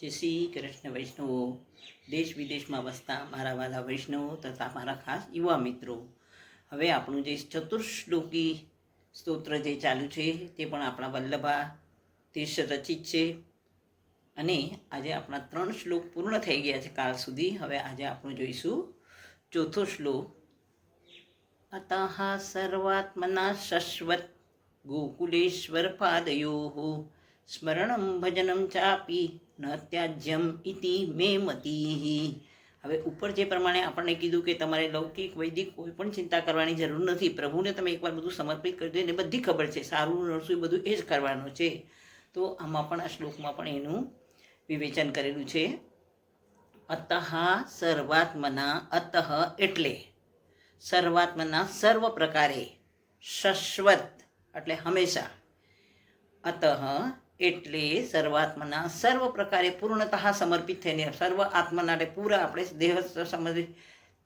જય શ્રી કૃષ્ણ વૈષ્ણવો. દેશ વિદેશમાં વસતા મારા વાલા વૈષ્ણવો તથા મારા ખાસ યુવા મિત્રો. હવે આપણું જે ચતુર્શ્લોકી સ્તોત્ર જે ચાલુ છે તે પણ આપણા વલ્લભા તીર્ષ રચિત છે. અને આજે આપણા ત્રણ શ્લોક પૂર્ણ થઈ ગયા છે કાલ સુધી. હવે આજે આપણું જોઈશું ચોથો શ્લોક. અતઃ સર્વાત્મના શશ્વત ગોકુલેશ્વર પાદયો સ્મરણમ ભજનમ ચાપી ન ત્યાજ્યમ ઇતિ મે મતી હવે ઉપર જે પ્રમાણે આપણને કીધું કે તમારે લૌકિક, વૈદિક કોઈ પણ ચિંતા કરવાની જરૂર નથી. પ્રભુને તમે એકવાર બધું સમર્પિત કરી દો, એને બધી ખબર છે. સારું, નરસું બધું એ જ કરવાનું છે. તો આમાં પણ આ શ્લોકમાં પણ એનું વિવેચન કરેલું છે. અતઃ સર્વાત્મના, અતઃ એટલે સર્વાત્મના સર્વ પ્રકારે શશ્વત, એટલે હંમેશા. અતઃ એટલે સર્વાત્મના સર્વ પ્રકારે પૂર્ણતઃ સમર્પિત થઈને સર્વ આત્મના એટલે પૂરા આપણે દેહ સમર્પિત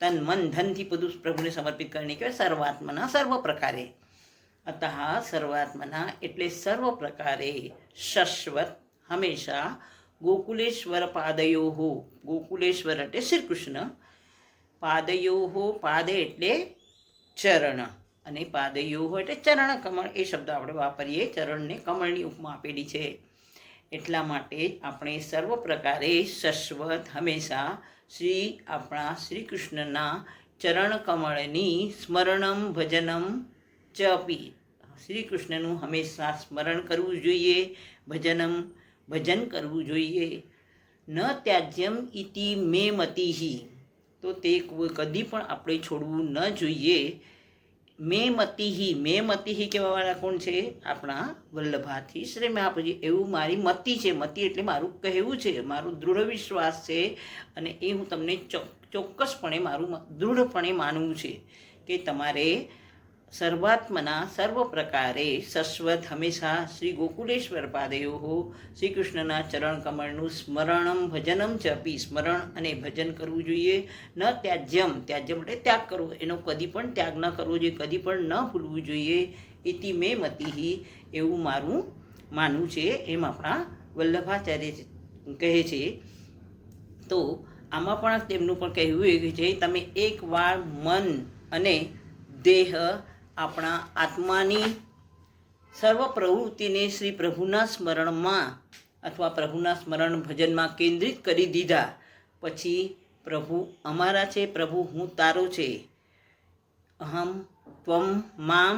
તન મન ધનથી બધું પ્રભુને સમર્પિત કરીને કહેવાય સર્વાત્મના સર્વ પ્રકારે. અતઃ સર્વાત્મના એટલે સર્વ પ્રકારે શશ્વત હંમેશા ગોકુલેશ્વર પાદયો ગોકુલેશ્વર એટલે શ્રી કૃષ્ણ. પાદયો પાદે એટલે ચરણ. અને પાદયો એટલે ચરણ કમળ એ શબ્દ આપણે વાપરીએ. ચરણને કમળની ઉપમા આપેલી છે. એટલા માટે આપણે સર્વ પ્રકારે શશ્વત હંમેશા શ્રી આપણા શ્રી કૃષ્ણના ચરણ કમળની સ્મરણમ ભજનમ ચપી શ્રી કૃષ્ણનું હંમેશા સ્મરણ કરવું જોઈએ, ભજનમ ભજન કરવું જોઈએ. ન ત્યાજ્યમ ઇતિ મે મતિહી. તો તે કદી પણ આપણે છોડવું ન જોઈએ. મે મતિહી મે મતિહી કહેવાવાળા કોણ છે? આપણા વલ્લભાથી શ્રી મહાપ્રભુજી એવું મારી મતિ છે. મતિ એટલે મારું કહેવું છે. મારું દૃઢ વિશ્વાસ છે અને એ હું તમને ચોક્કસપણે મારું દૃઢપણે માનવું છે કે તમારે સર્વાત્મના સર્વ પ્રકારે શશ્વત હંમેશા શ્રી ગોકુલેશ્વર પાદયો શ્રી કૃષ્ણના ચરણ કમળનું સ્મરણમ ભજનમ જપી સ્મરણ અને ભજન કરવું જોઈએ. ન ત્યાજ્યમ ત્યાજ્યમ એટલે ત્યાગ કરવો. એનો કદી પણ ત્યાગ ન કરવો જોઈએ, કદી પણ ન ભૂલવું જોઈએ. ઇતિ મે મતિહી એવું મારું માનવું છે એમ આપણા વલ્લભાચાર્ય કહે છે. તો આમાં પણ તેમનું પણ કહેવું એ છે તમે એકવાર મન અને દેહ આપણા આત્માની સર્વ પ્રવૃત્તિને શ્રી પ્રભુના સ્મરણમાં અથવા પ્રભુના સ્મરણ ભજનમાં કેન્દ્રિત કરી દીધા. પછી પ્રભુ અમારા છે, પ્રભુ હું તારો છે. અહમ ત્વમ મામ,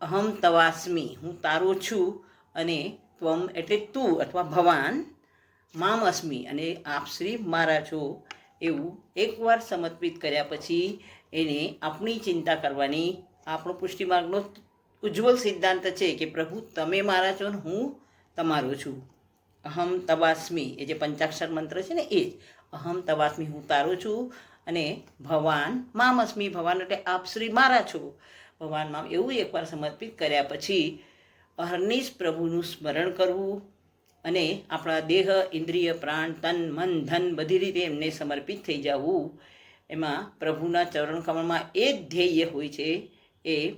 અહમ તવાસ્મી, હું તારો છું અને ત્વમ એટલે તું અથવા ભવાન, મામ અસ્મી અને આપ શ્રી મારા છો એવું એકવાર સમર્પિત કર્યા પછી એને આપણી ચિંતા કરવાની આપણો પુષ્ટિમાર્ગનો ઉજ્જવલ સિદ્ધાંત છે કે પ્રભુ, તમે મારા છો ને હું તમારો છું. અહમ તવાસ્મી એ જે પંચાક્ષર મંત્ર છે ને એ જ. અહમ તવાસ્મી હું તારો છું અને ભવાન મામસ્મી, ભવાન એટલે આપ શ્રી મારા છો. ભગવાન મામ એવું એકવાર સમર્પિત કર્યા પછી અહર્નિશ પ્રભુનું સ્મરણ કરવું અને આપણા દેહ, ઇન્દ્રિય, પ્રાણ, તન, મન, ધન બધી રીતે એમને સમર્પિત થઈ જવું એમાં પ્રભુના ચરણ કમળમાં એ જ ધ્યેય હોય છે, એ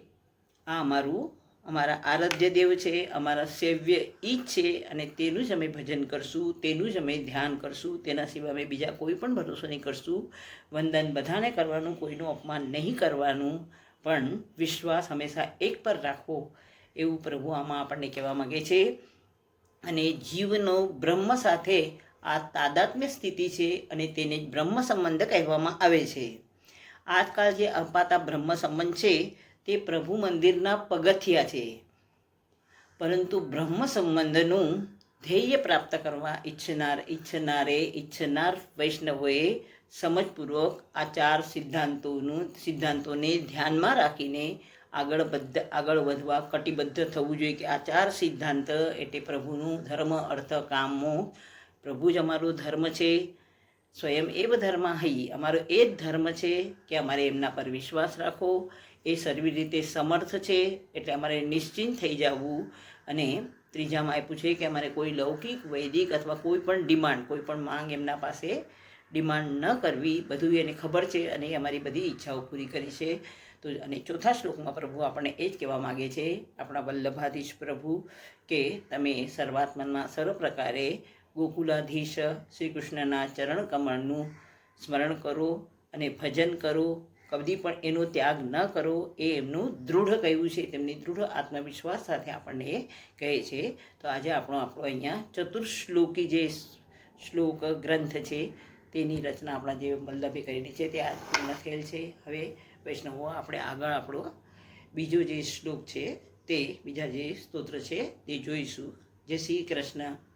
આ અમારું અમારા આરાધ્ય દેવ છે, અમારા સેવ્ય જ છે, અને તેનું જ અમે ભજન કરશું, તેનું જ અમે ધ્યાન કરશું, તેના સિવાય અમે બીજા કોઈ પણ ભરોસો નહીં કરશું. વંદન બધાને કરવાનું, કોઈનું અપમાન નહીં કરવાનું, પણ વિશ્વાસ હંમેશા એક પર રાખવો, એવું પ્રભુ આમાં આપણને કહેવા માગે છે. અને જીવનો બ્રહ્મ સાથે આ તાદાત્મ્ય સ્થિતિ છે અને તેને જ બ્રહ્મ સંબંધ કહેવામાં આવે છે. આજકાલ જે અપાતા બ્રહ્મ સંબંધ છે, તે પ્રભુ મંદિરના પગથિયા છે. પરંતુ બ્રહ્મ સંબંધનું ધ્યેય પ્રાપ્ત કરવા ઈચ્છનાર, ઈચ્છનારે, ઈચ્છનાર વૈષ્ણવોએ સમજપૂર્વક આ ચાર સિદ્ધાંતોનું, સિદ્ધાંતોને ધ્યાનમાં રાખીને આગળ બદ્ધ, આગળ વધવા, કટિબદ્ધ થવું જોઈએ કે આ ચાર સિદ્ધાંત એટલે પ્રભુનું ધર્મ, અર્થ, કામો પ્રભુ જ અમારો ધર્મ છે. સ્વયં એવ ધર્મ હૈ. અમારો એ જ ધર્મ છે કે અમારે એમના પર વિશ્વાસ રાખો. એ સર્વી રીતે સમર્થ છે. એટલે અમારે નિશ્ચિંત થઈ જવું. અને ત્રીજામાં આપ્યું છે કે અમારે કોઈ લૌકિક, વૈદિક અથવા કોઈ પણ ડિમાન્ડ, કોઈ પણ માંગ એમના પાસે ડિમાન્ડ ન કરવી. બધું એને ખબર છે અને એ અમારી બધી ઈચ્છાઓ પૂરી કરી છે. તો અને ચોથા શ્લોકમાં પ્રભુ આપણને એ જ કહેવા માગે છે. આપણા વલ્લભાધીશ પ્રભુ કે તમે સર્વાત્મનમાં સર્વ પ્રકારે ગોકુલાધીશ શ્રી કૃષ્ણના ચરણ કમળનું સ્મરણ કરો અને ભજન કરો. કદી પણ એનો ત્યાગ ન કરો. એ એમનું દૃઢ કહ્યું છે. તેમની દૃઢ આત્મવિશ્વાસ સાથે આપણને કહે છે. તો આજે આપણો આપણો અહીંયા ચતુર્શ્લોકી જે શ્લોક ગ્રંથ છે, તેની રચના આપણા જે વલ્લભે કરેલી છે, તે આજ પૂર્ણ થયેલ છે. હવે વૈષ્ણવો, આપણે આગળ આપણો બીજો જે શ્લોક છે, તે બીજા જે સ્તોત્ર છે, તે જોઈશું. જય શ્રી કૃષ્ણ.